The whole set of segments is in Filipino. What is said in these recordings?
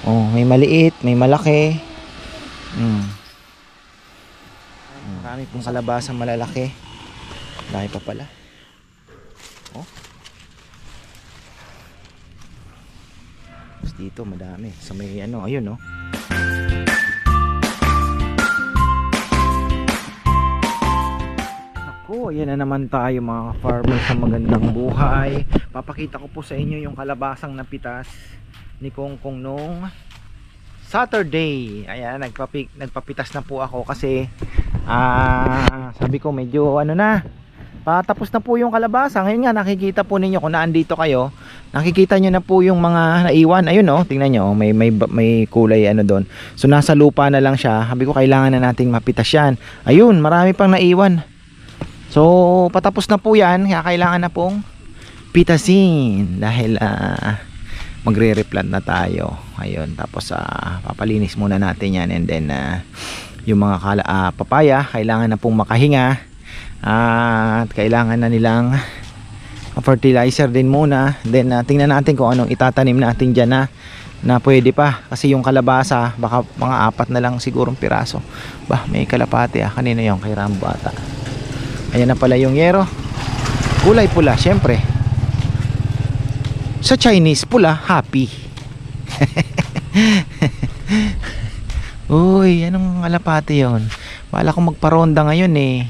Oh, may maliit, may malaki. Mm. Marami pong kalabasa malalaki. Dahil pa pala. Oh. Tapos dito madami. Sa may ano, ayun oh. Ako, yan na naman tayo mga farmer sa magandang buhay. Papakita ko po sa inyo yung kalabasang napitas ni Kongkong nung Saturday. Ayan, nagpapi, nagpapitas na po ako kasi ah sabi ko medyo ano na patapos na po yung kalabasa. Ngayon nga nakikita po ninyo kung naandito kayo. Nakikita nyo na po yung mga naiwan. Ayun oh, tingnan nyo, may, may, may kulay ano doon. So nasa lupa na lang siya. Sabi ko kailangan na nating mapitas yan. Ayun, marami pang naiwan. So patapos na po yan. Kaya kailangan na pong pitasin. Dahil ah, magre-replant na tayo. Ayun, tapos ah, papalinis muna natin yan. And then ah, yung mga kala, ah, papaya kailangan na pong makahinga. At kailangan na nilang fertilizer din muna. Then ah, tingnan natin kung anong itatanim natin dyan na na pwede pa. Kasi yung kalabasa baka mga apat na lang sigurong piraso. Bah may kalapate ah kanino yung kay Rambo ata. Ayan na pala yung yero. Kulay pula syempre sa Chinese pula happy Uy, anong alapate yon? Wala ko magparonda ngayon eh.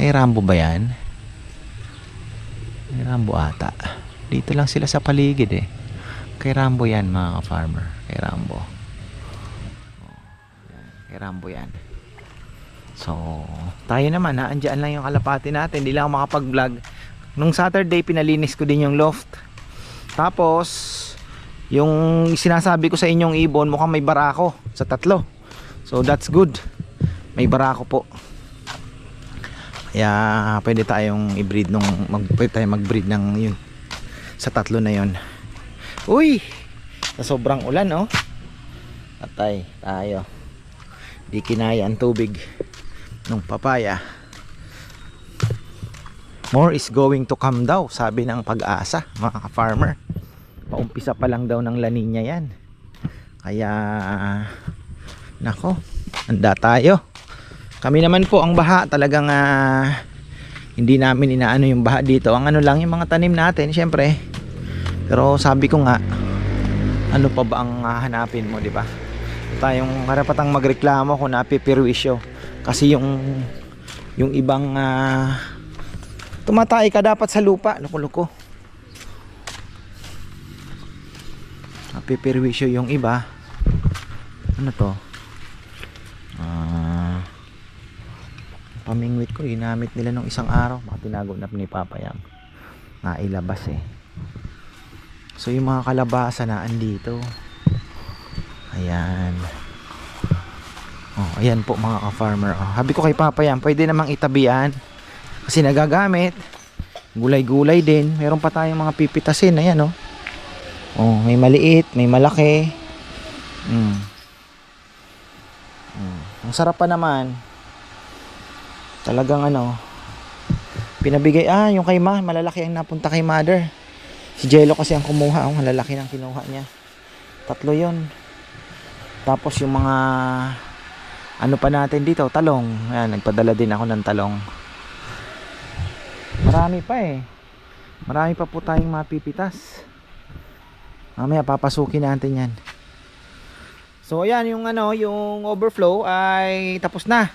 Kay Rambo ba yan? Kay Rambo ata. Dito lang sila sa paligid eh. Kay Rambo yan mga ka-farmer. Kay Rambo. Oh. Kay Rambo yan. So, tayo naman ha. Andiyan lang yung kalapate natin. Hindi lang makapag-vlog. Nung Saturday, pinalinis ko din yung loft. Tapos, yung sinasabi ko sa inyong ibon mukhang may barako sa tatlo. So that's good. May barako po. Kaya pwede tayong i-breed nung mag, pwede tayong mag-breed ng yun sa tatlo na yun. Uy! Sa sobrang ulan oh. Patay tayo. Di kinaya ang tubig nung papaya more is going to come daw sabi ng pag-asa mga ka-farmer. Paumpisa pa lang daw ng La Nina yan. Kaya nako handa tayo. Kami naman po ang baha talagang ah, hindi namin inaano yung baha dito. Ang ano lang yung mga tanim natin syempre. Pero sabi ko nga ano pa ba ang ah, hanapin mo di ba? Tayong karapatang magreklamo kung napipirwisyo kasi yung yung ibang ah, tumatay ka dapat sa lupa. Loko-loko napipirwisyo yung iba. Ano to? Ah pamingwit ko ginamit nila nung isang araw. Baka tinago na ni Papa Yang nailabas eh. So yung mga kalabasa na andito. Ayan. Oh ayan po mga ka-farmer. Oh, habi ko kay Papa Yang pwede namang itabian kasi nagagamit gulay-gulay din meron pa tayong mga pipitasin ayan oh Oh, may maliit, may malaki. Mm. Mm. Ang sarap pa naman. Talagang ano, pinabigay, ah, yung kay ma, malalaki ang napunta kay mother. Si Jello kasi ang kumuha, oh, malalaki ng kinuha niya. Tatlo yon Tapos yung mga, ano pa natin dito, talong. Ayan, nagpadala din ako ng talong. Marami pa eh. Marami pa po tayong mapipitas. Mamaya papasukin natin yan. So ayan yung ano, yung overflow ay tapos na.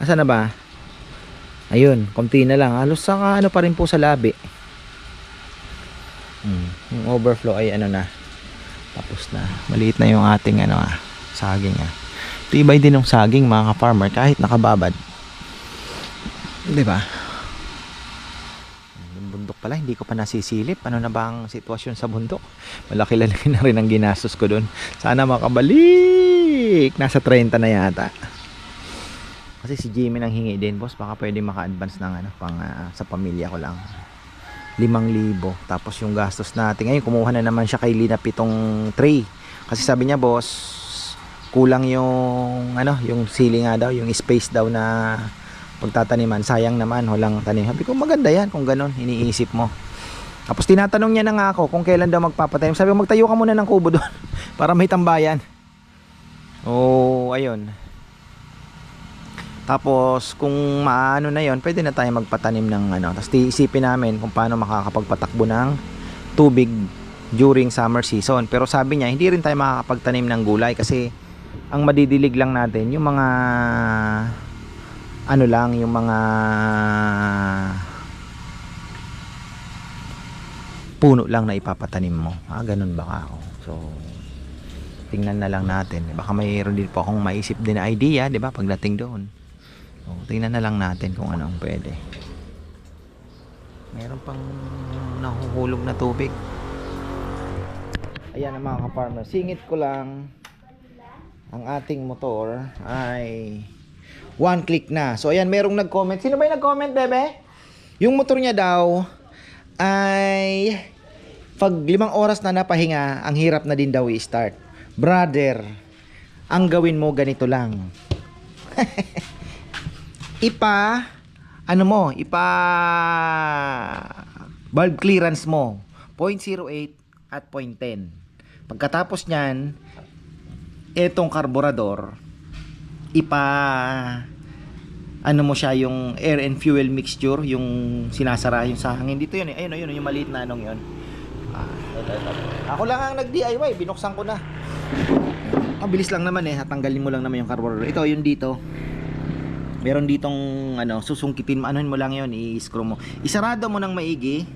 Asa na ba? Ayun, konti na lang. Halos sa ano pa rin po sa labi. Hmm, yung overflow ay ano na. Tapos na. Maliit na yung ating ano ah, saging ah. Tibay din ng saging mga ka-farmer kahit nakababad. 'Di ba? Pala, hindi ko pa nasisilip. Ano na ba ang sitwasyon sa bundok? Malaki-laki na rin ang ginastos ko doon. Sana makabalik! Nasa 30 na yata. Kasi si Jimmy nang hingi din, boss. Baka pwede maka-advance ng ano, pang, ah, sa pamilya ko lang. 5,000. Tapos yung gastos natin. Ngayon, kumuha na naman siya kay Lina pitong tray. Kasi sabi niya, boss, kulang yung ano, yung ceiling nga daw, yung space daw na pagtataniman sayang naman walang tanim sabi ko maganda yan kung ganun iniisip mo Tapos tinatanong niya na nga ako kung kailan daw magpapatanim. Sabi ko magtayo ka muna ng kubo doon para may tambayan. Oh, ayun. Tapos kung maano na 'yon, pwede na tayo magpatanim ng ano. Tapos iisipin namin kung paano makakapagpatakbo ng tubig during summer season. Pero sabi niya, hindi rin tayo makakapagtanim ng gulay kasi ang madidilig lang natin yung mga ano lang, yung mga puno lang na ipapatanim mo. Ah, ganun baka ako. So, tingnan na lang natin. Baka mayroon din po akong maisip din na idea, di ba, pagdating doon. So, tingnan na lang natin kung ano ang pwede. Meron pang nahuhulog na tubig. Ayan ang mga ka-farmer. Singit ko lang ang ating motor ay one click na. So ayan, merong nag-comment. Sino ba yung nag-comment, bebe? Yung motor niya daw ay pag limang oras na napahinga, ang hirap na din daw i-start. Brother, ang gawin mo ganito lang. ipa, ano mo, ipa bulb clearance mo, 0.08 at 0.10. Pagkatapos niyan, etong karburador, ipa ano mo siya yung air and fuel mixture yung sinasara yung sa hangin. Dito yun eh. Ayun ayun yung maliit na anong yun. Ah, ako lang ang nag DIY binuksan ko na. Ang bilis lang naman eh tatanggalin mo lang naman yung carburetor. Ito yung dito. Meron ditong ano susungkitin anuhin mo lang yun i-screw mo. Isarado mo ng maigi.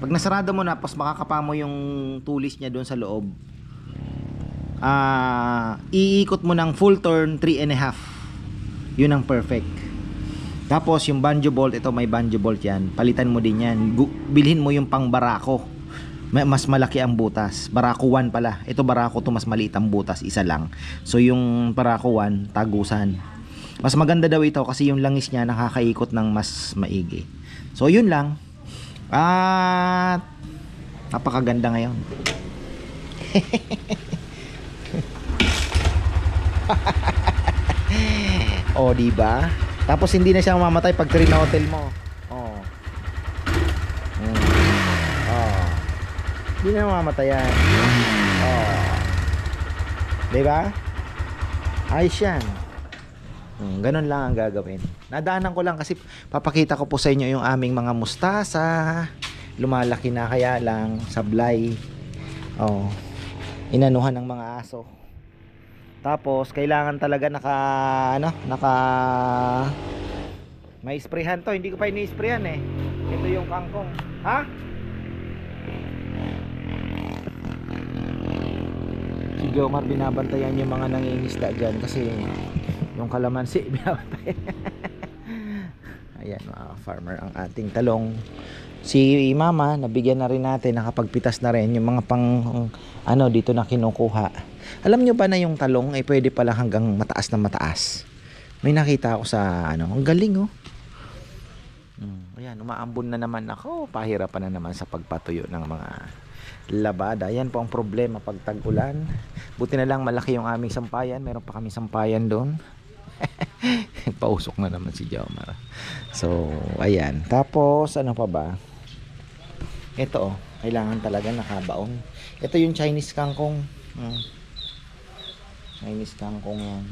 Pag nasarado mo na tapos makakapa mo yung tulis niya doon sa loob ah iikot mo ng full turn 3 and a half yun ang perfect tapos yung banjo bolt, ito may banjo bolt yan. Palitan mo din yan. Bilhin mo yung pang barako. Mas malaki ang butas. Barako 1 pala. Ito barako to mas maliit ang butas, isa lang. So yung barako 1, tagusan. Mas maganda daw ito kasi yung langis niya nakakaikot ng mas maigi. So yun lang. At napakaganda ngayon. o, di ba? Tapos hindi na siya mamamatay pag trinotel mo. Oh. Mm. Oh. Hindi na mamamatay yan. Oh. Di ba? Ayos yan. Hmm, ganun lang ang gagawin. Nadaanan ko lang kasi papakita ko po sa inyo yung aming mga mustasa. Lumalaki na kaya lang sablay. Oh. Inanuhan ng mga aso. Tapos kailangan talaga naka ano, naka may sprayhan to, hindi ko pa ini-sprayan eh. Ito yung kangkong. Ha? Si Jomar binabantayan yung mga nangingisda dyan kasi yung kalamansi binabantayan. Ayan mga farmer ang ating talong. Si mama, nabigyan na rin natin, nakapagpitas na rin yung mga pang ano dito na kinukuha. Alam nyo ba na yung talong ay pwede pala hanggang mataas na mataas? May nakita ako sa ano, ang galing oh. Hmm, ayan, umaambon na naman ako. Pahirapan na naman sa pagpatuyo ng mga labada. Yan po ang problema pag tag-ulan. Buti na lang malaki yung aming sampayan. Meron pa kami sampayan doon. Pausok na naman si Jomar. So, ayan. Tapos, ano pa ba? Ito oh, kailangan talaga nakabaon. Ito yung Chinese kangkong. Hmm. Chinese kangkong yan.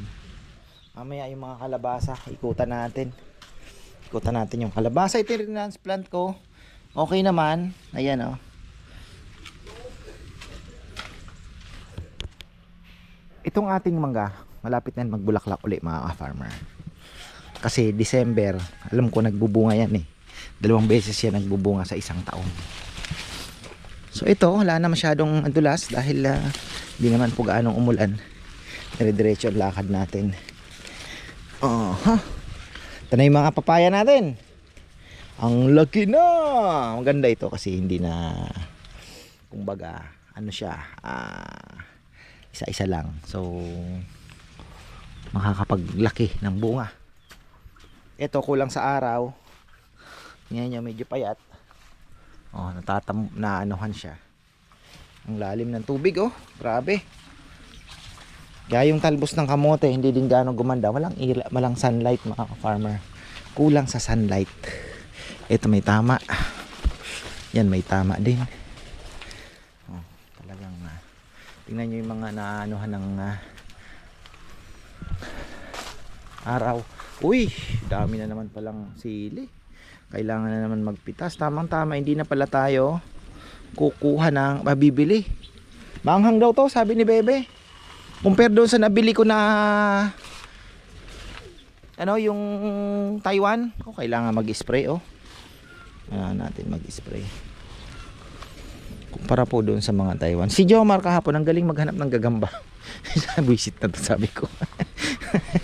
Mamaya yung mga kalabasa, ikutan natin. Ikutan natin yung kalabasa. Ito yung plant ko. Okay naman. Ayan oh. Itong ating mangga, malapit na magbulaklak uli mga ka-farmer. Kasi December, alam ko nagbubunga yan eh. Dalawang beses yan nagbubunga sa isang taon. So ito, wala na masyadong adulas dahil ah, hindi naman po gaanong umulan. Dire-diretso ang lakad natin. Oh, ha. Ito na yung mga papaya natin. Ang laki na! Maganda ito kasi hindi na kumbaga, ano siya, ah, isa-isa lang. So, makakapaglaki ng bunga. Ito kulang sa araw. Ngayon niya medyo payat. Oh, natatam na anuhan siya. Ang lalim ng tubig oh. Grabe. Kaya yung talbos ng kamote hindi din gaano gumanda. Walang ila, walang sunlight mga farmer. Kulang sa sunlight. Ito may tama. Yan, may tama din. Oh, talagang ah, tingnan nyo yung mga naanuhan ng ah, araw. Uy, dami na naman palang sili. Kailangan na naman magpitas. Tamang tama, hindi na pala tayo kukuha ng mabibili. Manghang daw to, sabi ni Bebe. Compare doon sa nabili ko na ano yung Taiwan. Oh, kailangan mag-spray oh. Kailangan natin mag-spray. Kumpara po doon sa mga Taiwan. Si Jomar kahapon ang galing maghanap ng gagamba. Buisit na to sabi ko.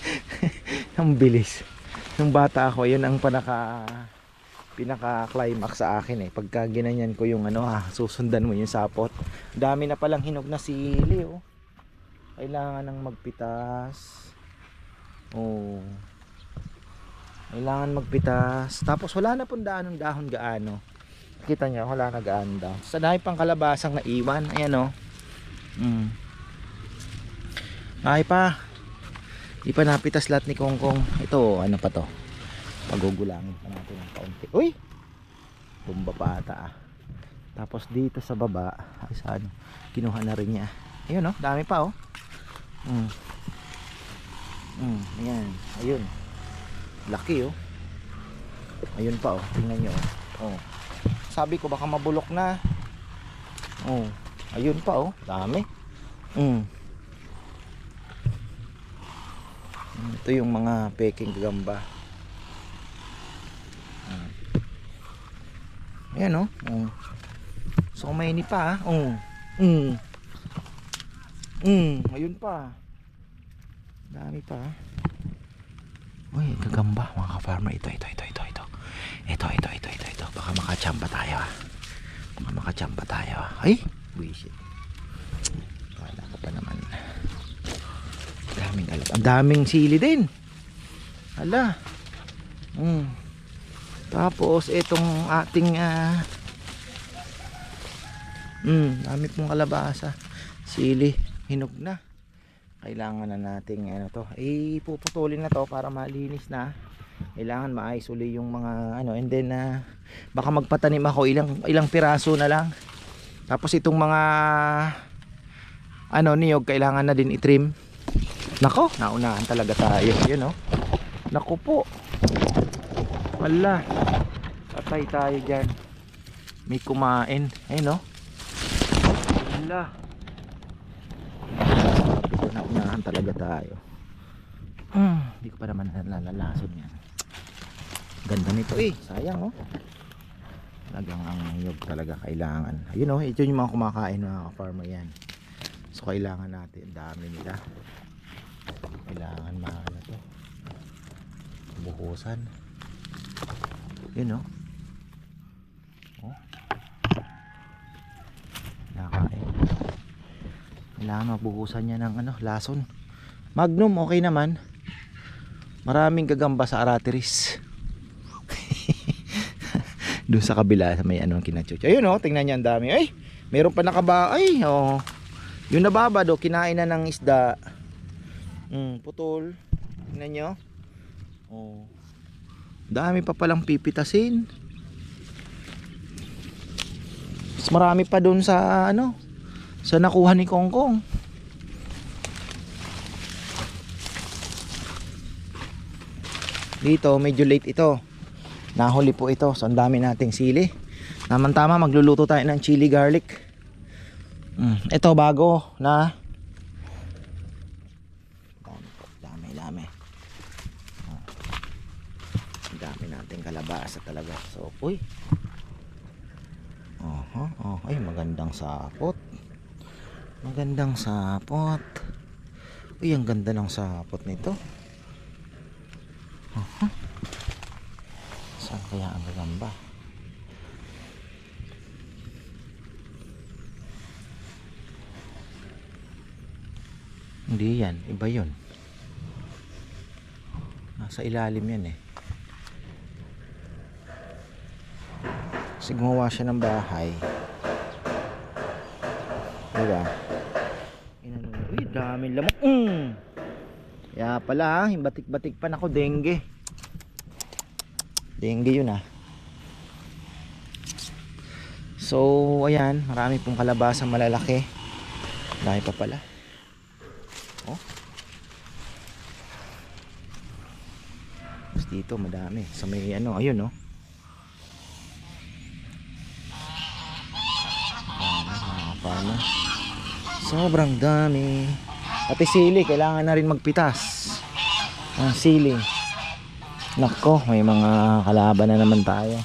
ang bilis. Nung bata ako, yun ang panaka pinaka-climax sa akin eh. Pagka ginanyan ko yung ano ha, susundan mo yung sapot. Dami na palang hinog na sili oh. Kailangan ng magpitas. Oh. Kailangan magpitas. Tapos wala na pong daan ng dahon gaano. Kita nyo, wala na gaano dahon. Sa dahil pang kalabasang naiwan. Ayan oh. Mm. Ay pa. Di pa napitas lahat ni Kongkong. Ito, ano pa to? Pagugulangin pa natin ng kaunti. Uy! Bumba pa ata ah. Tapos dito sa baba, ay saan? Kinuha na rin niya. Ayun oh, dami pa oh. Mm. Mm, ayan. Ayun. Laki oh. Ayun pa oh. Tingnan nyo oh. oh. Sabi ko baka mabulok na. Oh. Ayun pa oh. Dami. Mm. Ito yung mga peking gagamba. Ah. Ayan oh. oh. So may ini pa ah. Oh. Mm. Mm, ayun pa. Dami pa. Uy, gagamba mga ka-farmer. Ito, ito, ito, ito, ito. Ito, ito, ito, ito, ito. Baka makachamba tayo ah. Baka makachamba tayo ah. Ay, buisit. Wala ko pa naman. Daming alat. Ang daming sili din. Hala. Mm. Tapos, itong ating ah, Mm, dami pong kalabasa. Sili, hinog na. Kailangan na nating ano to. Ipuputulin na to para malinis na. Kailangan maayos uli yung mga ano and then ah, baka magpatanim ako ilang ilang piraso na lang. Tapos itong mga ano niyog kailangan na din itrim. Nako, naunahan talaga tayo. Yun oh. Nako po. Wala. Patay tayo diyan. May kumain. Ayun oh. Wala. Ito na unahan talaga tayo. Hmm, hindi ko pa naman nalalason yan. Ganda nito eh. Sayang oh. Talagang ang niyog talaga kailangan. Ayun oh, ito yung mga kumakain mga farmer yan. So kailangan natin. Dami nila. Kailangan maano to. Buhusan. Yun oh. Oh. Nakain. Kailangan mabuhusan niya ng ano, lason. Magnum, okay naman. Maraming gagamba sa aratiris. Doon sa kabila, sa may anong kinachucho. Ayun oh, tingnan niya ang dami. Ay, meron pa nakaba. Ay, oh. Yung nababa do, kinain na ng isda. Mm, putol. Tingnan nyo. Oh. Dami pa palang pipitasin. Mas marami pa doon sa ano, sa nakuha ni Kongkong. Dito medyo late ito. Nahuli po ito. So ang dami nating sili. Naman tama magluluto tayo ng chili garlic. Mm, ito bago na dami dami dami. Ang dami nating kalabasa talaga. So, uy. Oho, oh, ay magandang sapot. Magandang sapot. Uy, ang ganda ng sapot nito. Oho. Saan kaya ang gagamba? Hindi yan, iba yun. Nasa ilalim yan eh. Kasi gumawa siya ng bahay. Diba? Inano, uy, dami lamok. Mm. Kaya pala, batik-batik pa nako dengue. Dengue yun ah. So, ayan, marami pong kalabasang malalaki. Dahil pa pala. Oh. Tapos dito, madami. Sa may ano, ayun, no. Dami, mga. Sobrang dami. Pati sili, kailangan na rin magpitas. Ang sili. Nako, may mga kalaban na naman tayo.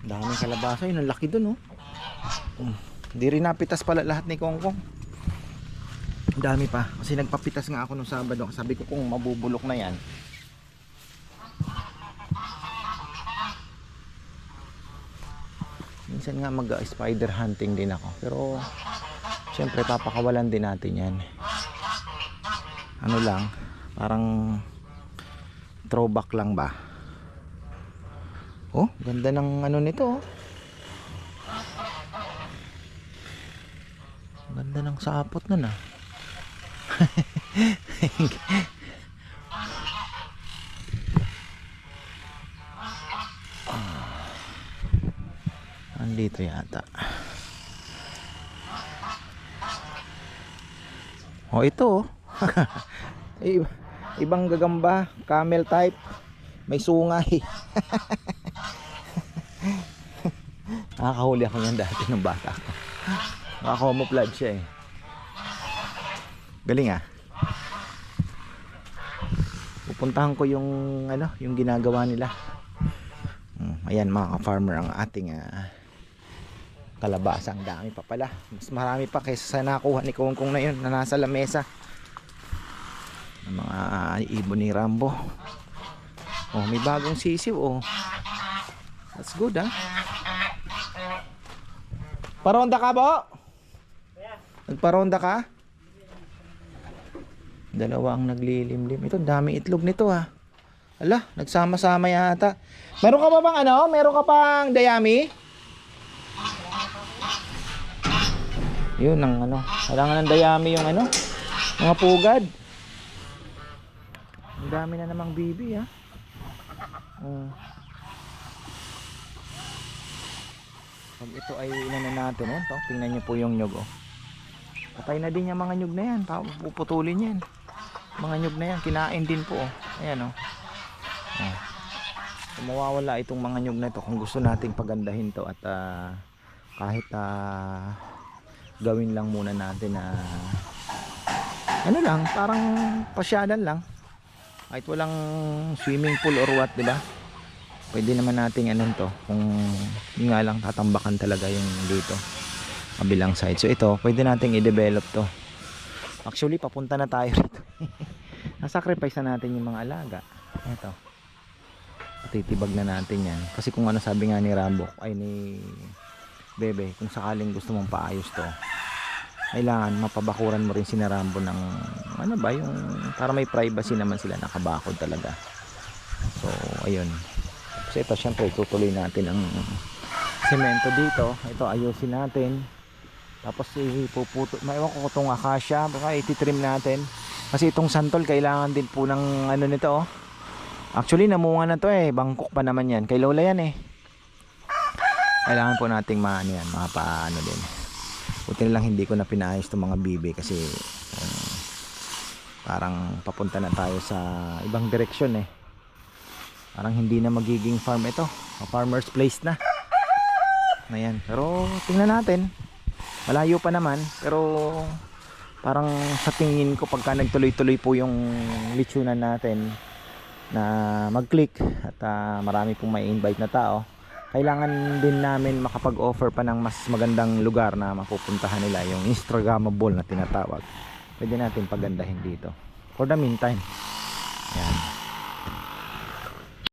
Daming kalabasa yun, ang laki dun oh. Hindi rin napitas pala lahat ni Kongkong. Ang dami pa. Kasi nagpapitas nga ako nung Sabado. Sabi ko kung mabubulok na yan. Minsan nga mag spider hunting din ako. Pero syempre papakawalan din natin yan. Ano lang, parang throwback lang ba? Oh, ganda ng ano nito. oh. Ganda ng sapot nun ah. Andito yata. Oh, ito oh. Ibang gagamba, camel type. May sungay. Nakakahuli ako yan dati nung bata ako. Nakakamuflage siya eh. Galing ah. Pupuntahan ko yung ano, yung ginagawa nila. Hmm, ayan mga ka-farmer ang ating ah, kalabasa. Ang dami pa pala. Mas marami pa kaysa sa nakuha ni Kongkong na yun na nasa lamesa. Ang mga ah, ibon ni Rambo. Oh, may bagong sisiw oh. That's good ah. Paronda ka bo? Nagparonda ka? Dalawa ang naglilimlim. Ito, dami itlog nito ha. Ala, nagsama-sama yata. Meron ka ba bang ano? Meron ka pang dayami? Yun ang ano. Kailangan ng dayami yung ano. Mga pugad. Ang dami na namang bibi ha. Oh. Pag ito ay inano natin, oh, to, tingnan niyo po yung nyug, oh. Patay na din yung mga nyug na yan. Puputulin yan. Mga nyug na yan, kinain din po, oh. Ayan, oh. oh. So, mawawala itong mga nyug na ito kung gusto nating pagandahin to at ah, kahit ah, gawin lang muna natin na ano lang, parang pasyadan lang. Kahit walang swimming pool or what, di ba? pwede naman nating anong to kung yun nga lang tatambakan talaga yung dito kabilang side. So ito pwede nating i-develop to. Actually papunta na tayo rito. Nasacrifice na natin yung mga alaga. Ito. Titibag na natin yan. Kasi kung ano sabi nga ni Rambo ay ni Bebe kung sakaling gusto mong paayos to kailangan mapabakuran mo rin si Rambo ng ano ba yung para may privacy naman sila nakabakod talaga so ayun So ito syempre tutuloy natin ang semento dito. Ito ayusin natin. Tapos ipuputo, maiwan ko itong akasya, baka ititrim natin. Kasi itong santol kailangan din po ng ano nito oh. Actually namunga na to eh, bangkok pa naman yan. Kay Lola yan eh. Kailangan po nating maano yan, mga paano din. Buti lang hindi ko na pinaayos itong mga bibi kasi um, parang papunta na tayo sa ibang direksyon eh. Parang hindi na magiging farm ito. O farmer's place na. Ayan. Pero tingnan natin. Malayo pa naman pero parang sa tingin ko pagka nagtuloy-tuloy po yung litsunan natin na mag-click at ah, marami pong may invite na tao kailangan din namin makapag-offer pa ng mas magandang lugar na mapupuntahan nila yung Instagrammable na tinatawag. Pwede natin pagandahin dito. For the meantime. Yan